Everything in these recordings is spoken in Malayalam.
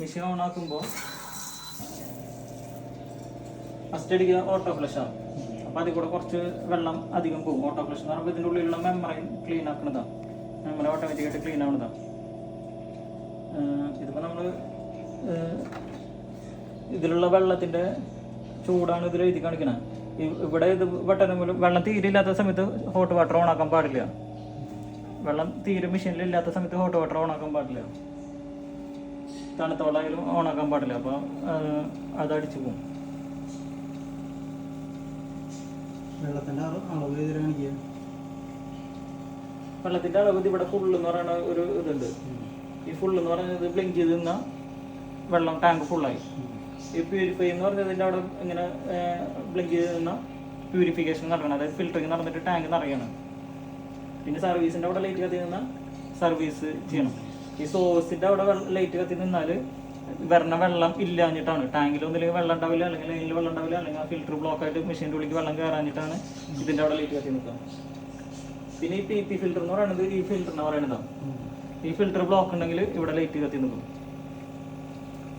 മെഷീൻ ഓൺ ആക്കുമ്പോൾ ഫസ്റ്റ് അടിക്കുക ഓട്ടോ ഫ്ലഷ് ആണ്. അപ്പോൾ അതിൽ കൂടെ കുറച്ച് വെള്ളം അധികം പോകും. ഓട്ടോ ഫ്ലഷ് എന്ന് പറയുമ്പോൾ ഇതിന്റെ ഉള്ളിലുള്ള മെമ്മറി ക്ലീൻ ആക്കുന്നതാണ് മെമ്മറി ഓട്ടോമാറ്റിക്കായിട്ട് ക്ലീൻ ആവുന്നതാണ് ഇതിപ്പോൾ നമ്മൾ ഇതിലുള്ള വെള്ളത്തിന്റെ ചൂടാണ് ഇതിൽ എഴുതി കാണിക്കുന്നത് ഇവിടെ ഇത് മൂലം വെള്ളം തീരില്ലാത്ത സമയത്ത് ഹോട്ട് വാട്ടർ ഓൺ ആക്കാൻ പാടില്ല. വെള്ളം തീരെ മെഷീനിൽ ഇല്ലാത്ത സമയത്ത് ഹോട്ട് വാട്ടർ ഓണാക്കാൻ ആക്കാൻ പാടില്ല. തണുത്ത വെള്ളമായാലും ഓണാക്കാൻ പാടില്ല. അപ്പോൾ അത് അടിച്ചു പോകും വെള്ളത്തിന്റെ അളവ് കാണിക്കുക? അളവ് ഇവിടെ ഫുള്ള് എന്ന് പറയുന്ന ഒരു ഇതുണ്ട്. ഈ ഫുള്ള് എന്ന് പറയുന്നത് ബ്ലിങ്ക് ചെയ്ത് നിന്നാൽ വെള്ളം ടാങ്ക് ഫുള്ളായി ഈ പ്യൂരിഫൈ എന്ന് പറഞ്ഞത് ഇതിന്റെ അവിടെ ഇങ്ങനെ ബ്ലിങ്ക് ചെയ്ത് നിന്നാൽ പ്യൂരിഫിക്കേഷൻ നടക്കണം. അതായത് ഫിൽറ്ററിങ് നടന്നിട്ട് ടാങ്ക് നിറയണം. പിന്നെ സർവീസിന്റെ അവിടെ ലൈറ്റ് കത്തി നിന്നാൽ സർവീസ് ചെയ്യണം. ഈ സോഴ്സിന്റെ അവിടെ ലൈറ്റ് കത്തി നിന്നാൽ വരണ വെള്ളം ഇല്ലാഞ്ഞിട്ടാണ്. ടാങ്കിൽ ഒന്നില്ലെങ്കിൽ വെള്ളം ഉണ്ടാവില്ല അല്ലെങ്കിൽ ലൈനിൽ വെള്ളം ഉണ്ടാവില്ല അല്ലെങ്കിൽ ആ ഫിൽറ്റർ ബ്ലോക്ക് ആയിട്ട് മെഷീന്റെ ഉള്ളിലേക്ക് വെള്ളം കയറാഞ്ഞിട്ടാണ് ഇതിന്റെ അവിടെ ലൈറ്റ് കത്തി നിൽക്കുക. പിന്നെ ഈ പി പി ഫിൽറ്റർ എന്ന് പറയുന്നത് ഈ ഫിൽറ്റർ എന്ന് പറയുന്നതാണ് ഈ ഫിൽറ്റർ ബ്ലോക്ക് ഉണ്ടെങ്കിൽ ഇവിടെ ലൈറ്റ് കത്തി നിൽക്കും.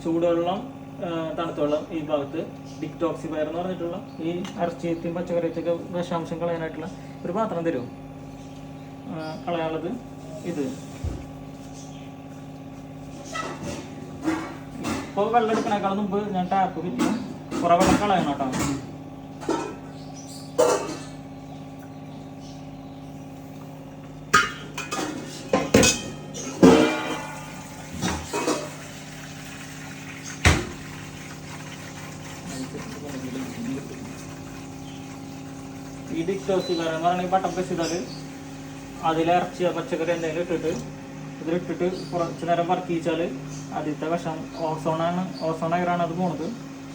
ചൂടുവെള്ളം തണുത്തുവെള്ളം തണുത്ത വെള്ളം ഈ ഭാഗത്ത് ഡിക്ടോക്സിഫയർ എന്ന് പറഞ്ഞിട്ടുള്ള ഈ ഇറച്ചിയത്തെയും പച്ചക്കറിയൊക്കെ വിഷാംശം കളയാനായിട്ടുള്ള ഒരു പാത്രം തരും കളയാനുള്ളത് ഇത്. ഇപ്പോൾ വെള്ളം എടുക്കണേക്കാൾ മുമ്പ് ഞാൻ ടാപ്പ് കിട്ടി കുറേ വെള്ളം കളയണം കേട്ടോ. ഈ ഡിക്ടോസിഫയർ എന്ന് ഈ ബട്ടൺ പ്രസ് ചെയ്താൽ അതിൽ ഇറച്ചിയ പച്ചക്കറി എന്തെങ്കിലും ഇട്ടിട്ട് ഇതിലിട്ടിട്ട് കുറച്ച് നേരം വർക്കിച്ചാൽ ആദ്യത്തെ വിഷം ഓസോണാണ് ഓസോൺ അയറാണ് അത് പോണത്.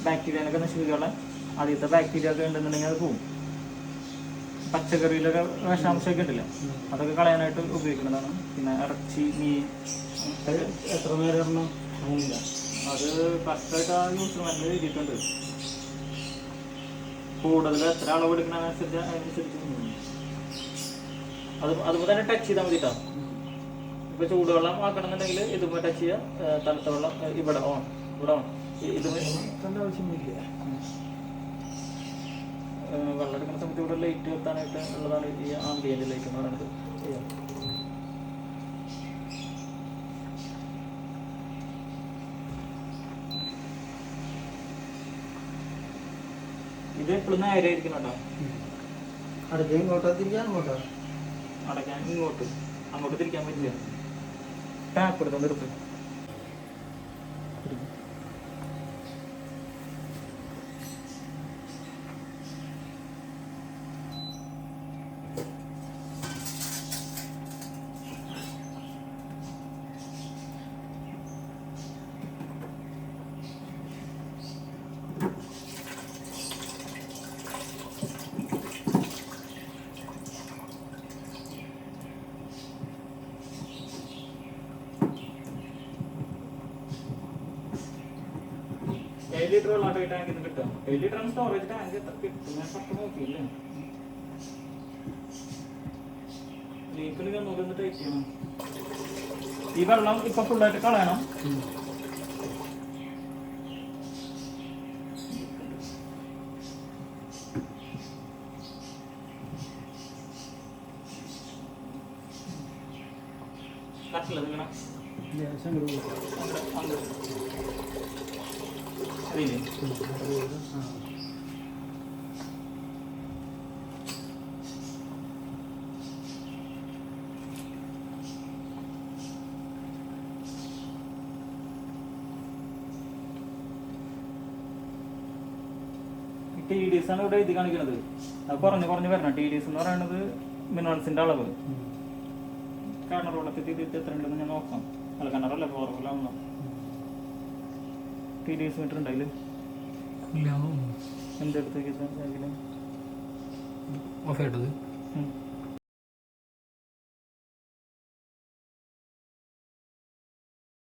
ബാക്ടീരിയനൊക്കെ നശിപ്പിക്കാനുള്ള ആദ്യത്തെ ബാക്ടീരിയ ഒക്കെ ഉണ്ടെന്നുണ്ടെങ്കിൽ അത് പോകും പച്ചക്കറിയിലൊക്കെ വിഷാംശമൊക്കെ ഉണ്ടല്ലോ? അതൊക്കെ കളയാനായിട്ട് ഉപയോഗിക്കുന്നതാണ്. പിന്നെ ഇറച്ചി മീൻ എത്ര നേരം അത് കറക്റ്റായിട്ട് ആ യൂസർമെന്റ് എഴുതിയിട്ടുണ്ട്. കൂടുതൽ എത്ര അളവ് എടുക്കണമെന്നനുസരിച്ച് അതിനനുസരിച്ച്. അത് അതുപോലെ തന്നെ ടച്ച് ചെയ്താൽ മതി കേട്ടോ ഇപ്പൊ ചൂടുവെള്ളം ആക്കണമെന്നുണ്ടെങ്കിൽ ഇതുപോലെ ടച്ച് ചെയ്യുക. തണുത്ത വെള്ളം ഇവിടെ ഓൺ ഇവിടെ ഓൺ ഇത് വെള്ളം എടുക്കുന്ന സമയത്ത് ഇവിടെ ലൈറ്റ് എത്താനായിട്ട് ഉള്ളതാണ് ഈ ആംബിയന്റ് ലൈറ്റ് എന്ന് പറയുന്നത്. ഇത് എപ്പോഴും നേരെ ഇരിക്കണം കേട്ടോ. അടുത്ത് ഇങ്ങോട്ടോ തിരിക്കാൻ അങ്ങോട്ടോ അടയ്ക്കാൻ ഇങ്ങോട്ട് അങ്ങോട്ട് തിരിക്കാൻ പറ്റില്ല. ടാപ്പ് എടുത്തോണ്ട് എടുത്ത് ലിറ്റർ വെള്ളം ഈ ടാങ്കിൽ നിന്ന് കിട്ടും. ഏഴ് ലിറ്റർ സ്റ്റോറേജ് ടാങ്ക് എത്ര കിട്ടും. ഞാൻ പത്ത് നോക്കിയില്ല ലീക്കിൽ നോക്കി ടൈറ്റ് ചെയ്യണം. ഈ വെള്ളം ഇപ്പൊ ഫുള്ളായിട്ട് കളയണം. കട്ടില്ല നിൽക്കണം. അറിയില്ലേ ടി ആണ് ഇവിടെ ഇത് കാണിക്കുന്നത് അത് കുറഞ്ഞ് കുറഞ്ഞ് വരണം. ടി ഡി എസ് എന്ന് പറയുന്നത് മിനറൽസിന്റെ അളവ്. കിണറുകളൊക്കെ കിണർ വെള്ളത്തിൽ എത്ര ഉണ്ടെന്ന് ഞാൻ നോക്കാം. അല്ല കിണറല്ല ബോർവെല്ലാവുന്ന ടി ഡി എസ് മീറ്റർ ഉണ്ടായില്ലേ എന്തെടുത്തേക്ക് ബാഗിൽ ഓഫ് ആയിട്ടത്.